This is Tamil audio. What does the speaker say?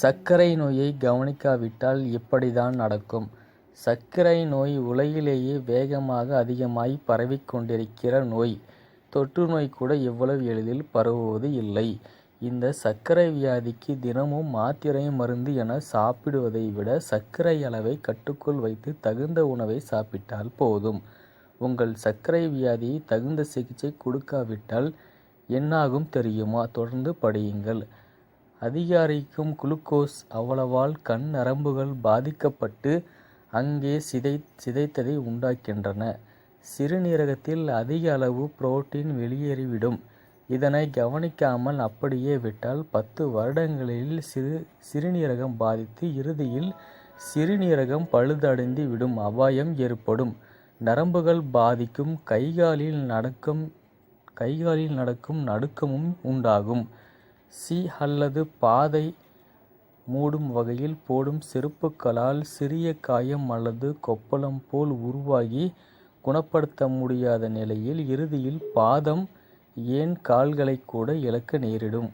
சர்க்கரை நோயை கவனிக்காவிட்டால் இப்படிதான் நடக்கும். சர்க்கரை நோய் உலகிலேயே வேகமாக அதிகமாய் பரவிக் கொண்டிருக்கிற நோய். தொற்று நோய் கூட இவ்வளவு எளிதில் பரவுவது இல்லை. இந்த சர்க்கரை வியாதிக்கு தினமும் மாத்திரை மருந்து என சாப்பிடுவதை விட சர்க்கரை அளவை கட்டுக்குள் வைத்து தகுந்த உணவை சாப்பிட்டால் போதும். உங்கள் சர்க்கரை வியாதியை தகுந்த சிகிச்சை கொடுக்காவிட்டால் என்னாகும் தெரியுமா? தொடர்ந்து படியுங்கள். அதிகரிக்கும் குளுக்கோஸ் அவ்வளவால் கண் நரம்புகள் பாதிக்கப்பட்டு அங்கே சிதை சிதைத்ததை உண்டாக்கின்றன. சிறுநீரகத்தில் அதிக அளவு புரோட்டீன் வெளியேறிவிடும். இதனை கவனிக்காமல் அப்படியே விட்டால் பத்து வருடங்களில் சிறு சிறுநீரகம் பாதித்து இறுதியில் சிறுநீரகம் பழுதடைந்து விடும் அபாயம் ஏற்படும். நரம்புகள் பாதிக்கும் கைகாலில் நடக்கும் நடுக்கமும் உண்டாகும். சி அல்லது பாதை மூடும் வகையில் போடும் செருப்புகளால் சிறிய காயம் அல்லது கொப்பளம் போல் உருவாகி குணப்படுத்த முடியாத நிலையில் இறுதியில் பாதம் ஏன் கால்களைக் கூட இழக்க நேரிடும்.